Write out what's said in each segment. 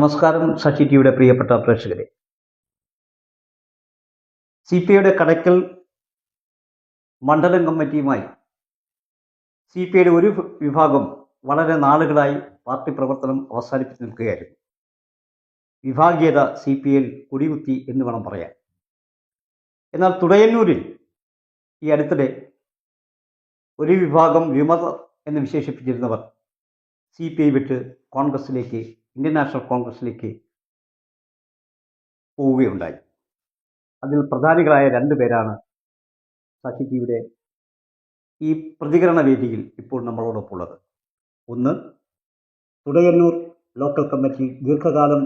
നമസ്കാരം സച്ചി ടിവിയുടെ പ്രിയപ്പെട്ട പ്രേക്ഷകരെ. സി പി ഐയുടെ കടയ്ക്കൽ മണ്ഡലം കമ്മിറ്റിയുമായി സി പി ഐയുടെ ഒരു വിഭാഗം വളരെ നാളുകളായി പാർട്ടി പ്രവർത്തനം അവസാനിപ്പിച്ച് നിൽക്കുകയായിരുന്നു. വിഭാഗീയത സി പി ഐയിൽ കൊടികുത്തി എന്ന് വേണം പറയാൻ. എന്നാൽ തുടയന്നൂരിൽ ഈ അടുത്തിടെ ഒരു വിഭാഗം വിമത എന്ന് വിശേഷിപ്പിച്ചിരുന്നവർ സി പി ഐ വിട്ട് കോൺഗ്രസിലേക്ക് ഇന്ത്യൻ നാഷണൽ കോൺഗ്രസിലേക്ക് പോവുകയുണ്ടായി. അതിൽ പ്രധാനികളായ രണ്ട് പേരാണ് സാഹിജിയുടെ ഈ പ്രതികരണ വേദിയിൽ ഇപ്പോൾ നമ്മളോടൊപ്പം ഉള്ളത് ഒന്ന് തുടയന്നൂർ ലോക്കൽ കമ്മിറ്റി ദീർഘകാലം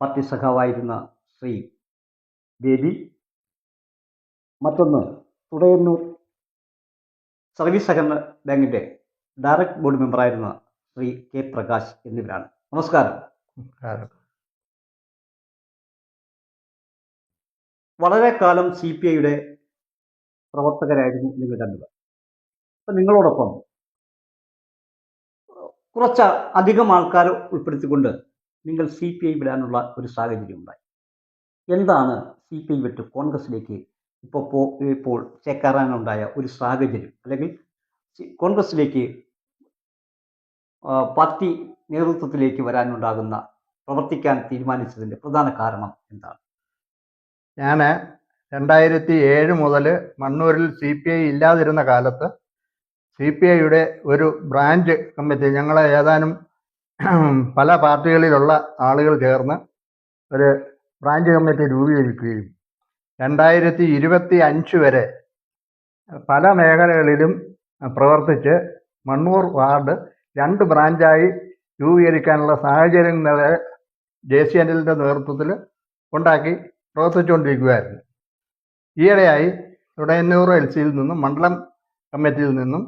പാർട്ടി സഖാവായിരുന്ന ശ്രീ ബേബി. മറ്റൊന്ന് തുടയന്നൂർ സർവീസ് സഹകരണ ബാങ്കിന്റെ ഡയറക്ട് ബോർഡ് മെമ്പറായിരുന്ന ശ്രീ കെ പ്രകാശ് എന്നിവരാണ്. നമസ്കാരം. വളരെ കാലം സി പി ഐയുടെ പ്രവർത്തകരായിരുന്നു നിങ്ങൾ രണ്ടുപേർ. അപ്പം നിങ്ങളോടൊപ്പം കുറച്ച് അധികം ആൾക്കാരെ ഉൾപ്പെടുത്തിക്കൊണ്ട് നിങ്ങൾ സി പി ഐ വിടാനുള്ള ഒരു സാഹചര്യം ഉണ്ടായി. എന്താണ് സി പി ഐ വിട്ട് കോൺഗ്രസിലേക്ക് ഇപ്പോൾ പോ ഇപ്പോൾ ചേക്കേറാനുണ്ടായ ഒരു സാഹചര്യം? അല്ലെങ്കിൽ കോൺഗ്രസിലേക്ക് പാർട്ടി നേതൃത്വത്തിലേക്ക് വരാനുണ്ടാകുന്ന പ്രവർത്തിക്കാൻ തീരുമാനിച്ചതിന്റെ പ്രധാന കാരണം എന്താണ്? ഞാൻ രണ്ടായിരത്തി ഏഴ് മുതൽ മണ്ണൂരിൽ സി പി ഐ ഇല്ലാതിരുന്ന കാലത്ത് സി പി ഐയുടെ ഒരു ബ്രാഞ്ച് കമ്മിറ്റി ഞങ്ങളെ ഏതാനും പല പാർട്ടികളിലുള്ള ആളുകൾ ചേർന്ന് ഒരു ബ്രാഞ്ച് കമ്മിറ്റി രൂപീകരിക്കുകയും രണ്ടായിരത്തി ഇരുപത്തി അഞ്ച് വരെ പല മേഖലകളിലും പ്രവർത്തിച്ച് മണ്ണൂർ വാർഡ് രണ്ട് ബ്രാഞ്ചായി രൂപീകരിക്കാനുള്ള സാഹചര്യങ്ങളെ ജെ സി അനിലിന്റെ നേതൃത്വത്തിൽ ഉണ്ടാക്കി പ്രവർത്തിച്ചുകൊണ്ടിരിക്കുകയായിരുന്നു. ഈയിടെയായി തുടയന്നൂർ എൽ സിയിൽ നിന്നും മണ്ഡലം കമ്മിറ്റിയിൽ നിന്നും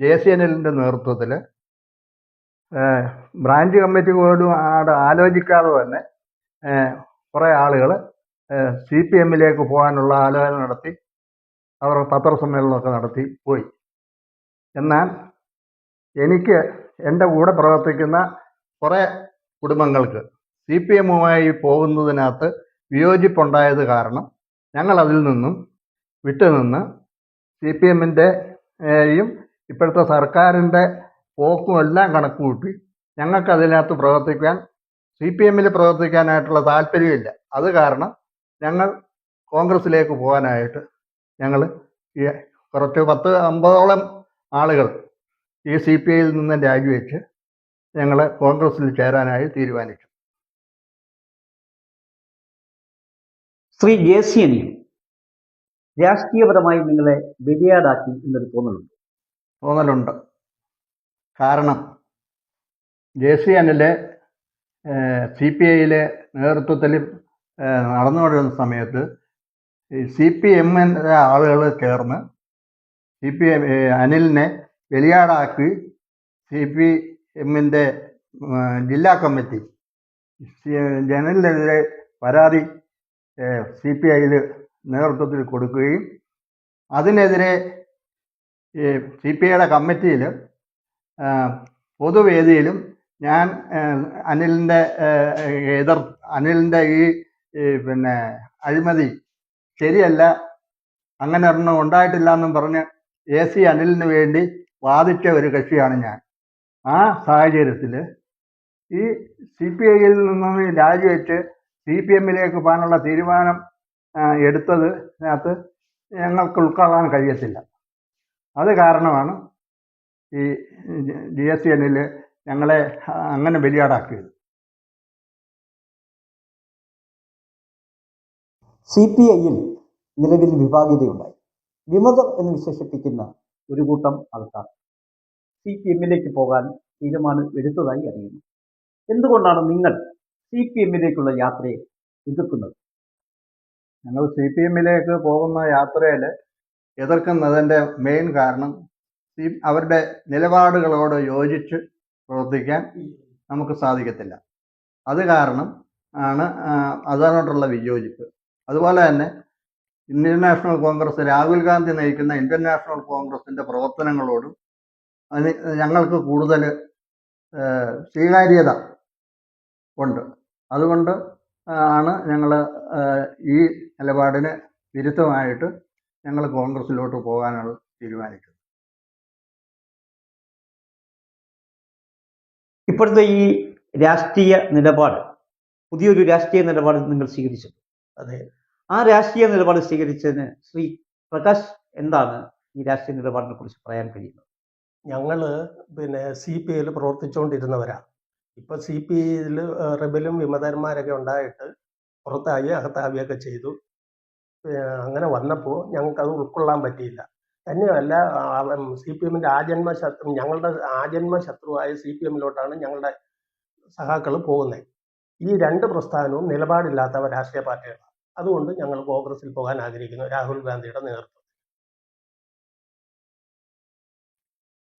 ജെ സി എല്ലിന്റെ നേതൃത്വത്തിൽ ബ്രാഞ്ച് കമ്മിറ്റി ആടെ ആലോചിക്കാതെ തന്നെ കുറേ ആളുകൾ സി പി എമ്മിലേക്ക് പോകാനുള്ള ആലോചന നടത്തി അവർ പത്രസമ്മേളനമൊക്കെ നടത്തി പോയി. എന്നാൽ എനിക്ക് എന്റെ കൂടെ പ്രവർത്തിക്കുന്ന കുറേ കുടുംബങ്ങൾക്ക് സി പി എമ്മുമായി പോകുന്നതിനകത്ത് വിയോജിപ്പുണ്ടായത് കാരണം ഞങ്ങൾ അതിൽ നിന്നും വിട്ടുനിന്ന് സി പി എമ്മിന്റെയും ഇപ്പോഴത്തെ സർക്കാരിന്റെ പോക്കും എല്ലാം കണക്ക് കൂട്ടി ഞങ്ങൾക്ക് അതിനകത്ത് പ്രവർത്തിക്കാൻ സി പി എമ്മിൽ പ്രവർത്തിക്കാനായിട്ടുള്ള താല്പര്യമില്ല. അത് കാരണം ഞങ്ങൾ കോൺഗ്രസ്സിലേക്ക് പോകാനായിട്ട് ഞങ്ങൾ കുറച്ച് പത്ത് അമ്പതോളം ആളുകൾ ഈ സി പി ഐയിൽ നിന്ന് രാജിവെച്ച് ഞങ്ങൾ കോൺഗ്രസ്സിൽ ചേരാനായി തീരുമാനിച്ചു. ശ്രീ ജെ സി രാഷ്ട്രീയപരമായി നിങ്ങളെ ബലിയാടാക്കി എന്നൊരു തോന്നലുണ്ട്. തോന്നലുണ്ട്. കാരണം ജേസിയനിലെ സി പി ഐയിലെ നേതൃത്വത്തിൽ നടന്നുകൊണ്ടിരുന്ന സമയത്ത് സി പി എമ്മിന്റെ ആളുകൾ ചേർന്ന് സി പി എം അനിലിനെ ബലിയാടാക്കി സി പി എമ്മിന്റെ ജില്ലാ കമ്മിറ്റി ജനലിനെതിരെ പരാതി സി പി ഐയിൽ നേതൃത്വത്തിൽ കൊടുക്കുകയും അതിനെതിരെ സി പി ഐയുടെ കമ്മിറ്റിയിൽ പൊതുവേദിയിലും ഞാൻ അനിലിന്റെ എതിർ അനിലിന്റെ ഈ പിന്നെ അഴിമതി ശരിയല്ല അങ്ങനെ ഒരെണ്ണം ഉണ്ടായിട്ടില്ല എന്നും പറഞ്ഞ് എ സി അനിലിന് വേണ്ടി വാദിച്ച ഒരു കക്ഷിയാണ് ഞാൻ. ആ സാഹചര്യത്തിൽ ഈ സി പി ഐയിൽ നിന്നും രാജിവെച്ച് സി പി എമ്മിലേക്ക് പോകാനുള്ള തീരുമാനം എടുത്തത് അതിനകത്ത് ഞങ്ങൾക്ക് ഉൾക്കൊള്ളാൻ കഴിയത്തില്ല. അത് കാരണമാണ് ഈ ഡി എസ് സി എന്നിൽ ഞങ്ങളെ അങ്ങനെ ബലിയാടാക്കിയത്. സി പി ഐയിൽ നിലവിൽ വിഭാഗീയതയുണ്ടായി വിമതർ എന്ന് വിശേഷിപ്പിക്കുന്ന ഒരു കൂട്ടം ആൾക്കാർ സി പി എമ്മിലേക്ക് പോകാൻ തീരുമാനം എടുത്തതായി അറിയുന്നു. എന്തുകൊണ്ടാണ് നിങ്ങൾ സി പി എമ്മിലേക്കുള്ള യാത്രയെ എതിർക്കുന്നത്? ഞങ്ങൾ സി പി എമ്മിലേക്ക് പോകുന്ന യാത്രയിൽ എതിർക്കുന്നതിന്റെ മെയിൻ കാരണം സി അവരുടെ നിലപാടുകളോട് യോജിച്ച് പ്രവർത്തിക്കാൻ നമുക്ക് സാധിക്കത്തില്ല. അത് കാരണം ആണ് അതിനോട്ടുള്ള വിയോജിപ്പ്. അതുപോലെ തന്നെ Indian National Congress Rahul Gandhi നയിക്കുന്ന ഇന്ത്യൻ നാഷണൽ കോൺഗ്രസിന്റെ പ്രവർത്തനങ്ങളോടും അതിന് ഞങ്ങൾക്ക് കൂടുതൽ സ്വീകാര്യത ഉണ്ട്. അതുകൊണ്ട് ആണ് ഞങ്ങൾ ഈ നിലപാടിന് വിരുദ്ധമായിട്ട് ഞങ്ങൾ കോൺഗ്രസിലോട്ട് പോകാനുള്ള തീരുമാനിക്കുന്നത്. ഇപ്പോഴത്തെ ഈ രാഷ്ട്രീയ നിലപാട് പുതിയൊരു രാഷ്ട്രീയ നിലപാട് നിങ്ങൾ സ്വീകരിച്ചു അതെ. ആ രാഷ്ട്രീയ നിലപാട് സ്വീകരിച്ചതിന് ശ്രീ പ്രകാശ് എന്താണ് ഈ രാഷ്ട്രീയ നിലപാടിനെ കുറിച്ച് പറയാൻ കഴിയുന്നത്? ഞങ്ങൾ പിന്നെ സി പി ഐയിൽ പ്രവർത്തിച്ചുകൊണ്ടിരുന്നവരാ. ഇപ്പൊ സി പി ഐയിൽ റിബലും വിമതന്മാരൊക്കെ ഉണ്ടായിട്ട് പുറത്തായി അകത്താവുകയൊക്കെ ചെയ്തു. അങ്ങനെ വന്നപ്പോൾ ഞങ്ങൾക്ക് അത് ഉൾക്കൊള്ളാൻ പറ്റിയില്ല. തന്നെയല്ല സി പി എമ്മിന്റെ ആജന്മ ശത്രു ഞങ്ങളുടെ ആജന്മ ശത്രുവായ സി പി എമ്മിലോട്ടാണ് ഞങ്ങളുടെ സഹാക്കൾ പോകുന്നത്. ഈ രണ്ട് പ്രസ്ഥാനവും നിലപാടില്ലാത്തവ രാഷ്ട്രീയ പാർട്ടികളാണ് അതുകൊണ്ട് ഞങ്ങൾ കോൺഗ്രസിൽ പോകാൻ ആഗ്രഹിക്കുന്നു. രാഹുൽ ഗാന്ധിയുടെ നേതൃത്വം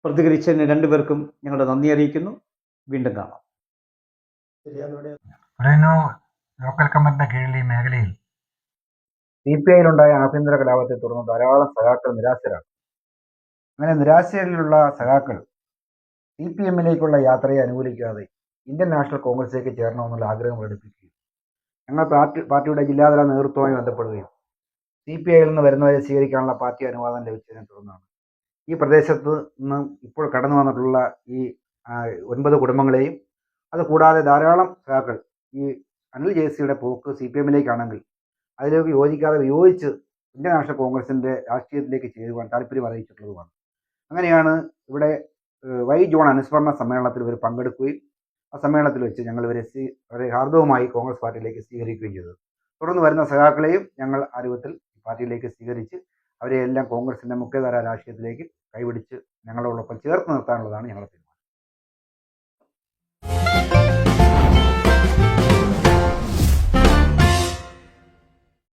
പ്രതികരിച്ചതിന് രണ്ടുപേർക്കും ഞങ്ങളുടെ നന്ദി അറിയിക്കുന്നു. വീണ്ടും കാണാം. ലോക്കൽ കമ്മിറ്റിന്റെ കീഴിൽ ഈ മേഖലയിൽ സി പി ഐയിലുണ്ടായ ആഭ്യന്തര കലാപത്തെ തുടർന്ന് ധാരാളം സഖാക്കൾ നിരാശരാണ്. അങ്ങനെ നിരാശയിലുള്ള സഖാക്കൾ സി പി എമ്മിലേക്കുള്ള യാത്രയെ അനുകൂലിക്കാതെ ഇന്ത്യൻ നാഷണൽ കോൺഗ്രസിലേക്ക് ചേരണമെന്നുള്ള ആഗ്രഹം പ്രകടിപ്പിക്കുകയും ഞങ്ങൾ പാർട്ടി പാർട്ടിയുടെ ജില്ലാതല നേതൃത്വവുമായി ബന്ധപ്പെടുകയും സി പി ഐയിൽ നിന്ന് വരുന്നവരെ സ്വീകരിക്കാനുള്ള പാർട്ടി അനുവാദം ലഭിച്ചതിനെ തുടർന്നാണ്. ഈ പ്രദേശത്ത് നിന്ന് ഇപ്പോൾ കടന്നു വന്നിട്ടുള്ള ഈ ഒൻപത് കുടുംബങ്ങളെയും അത് കൂടാതെ ധാരാളം സഖാക്കൾ ഈ അനിൽ ജെ സിയുടെ പോക്ക് സി പി എമ്മിലേക്കാണെങ്കിൽ അതിലേക്ക് യോജിക്കാതെ വിയോജിച്ച് ഇന്ത്യൻ നാഷണൽ കോൺഗ്രസിന്റെ രാഷ്ട്രീയത്തിലേക്ക് ചേരുവാൻ താല്പര്യം അറിയിച്ചിട്ടുള്ളതുമാണ്. അങ്ങനെയാണ് ഇവിടെ വൈ ജോൺ അനുസ്മരണ സമ്മേളനത്തിൽ ഇവർ പങ്കെടുക്കുകയും ആ സമ്മേളനത്തിൽ വെച്ച് ഞങ്ങൾ ഇവരെ സ്വീ വളരെ ഹാർദവുമായി കോൺഗ്രസ് പാർട്ടിയിലേക്ക് സ്വീകരിക്കുകയും ചെയ്തു. തുടർന്ന് വരുന്ന സഖാക്കളെയും ഞങ്ങൾ ആ രൂപത്തിൽ പാർട്ടിയിലേക്ക് സ്വീകരിച്ച് അവരെ എല്ലാം കോൺഗ്രസിന്റെ മുഖ്യധാര രാഷ്ട്രീയത്തിലേക്ക് കൈപിടിച്ച് ഞങ്ങളോടൊപ്പം ചേർത്ത് നിർത്താനുള്ളതാണ് ഞങ്ങളുടെ തീരുമാനം.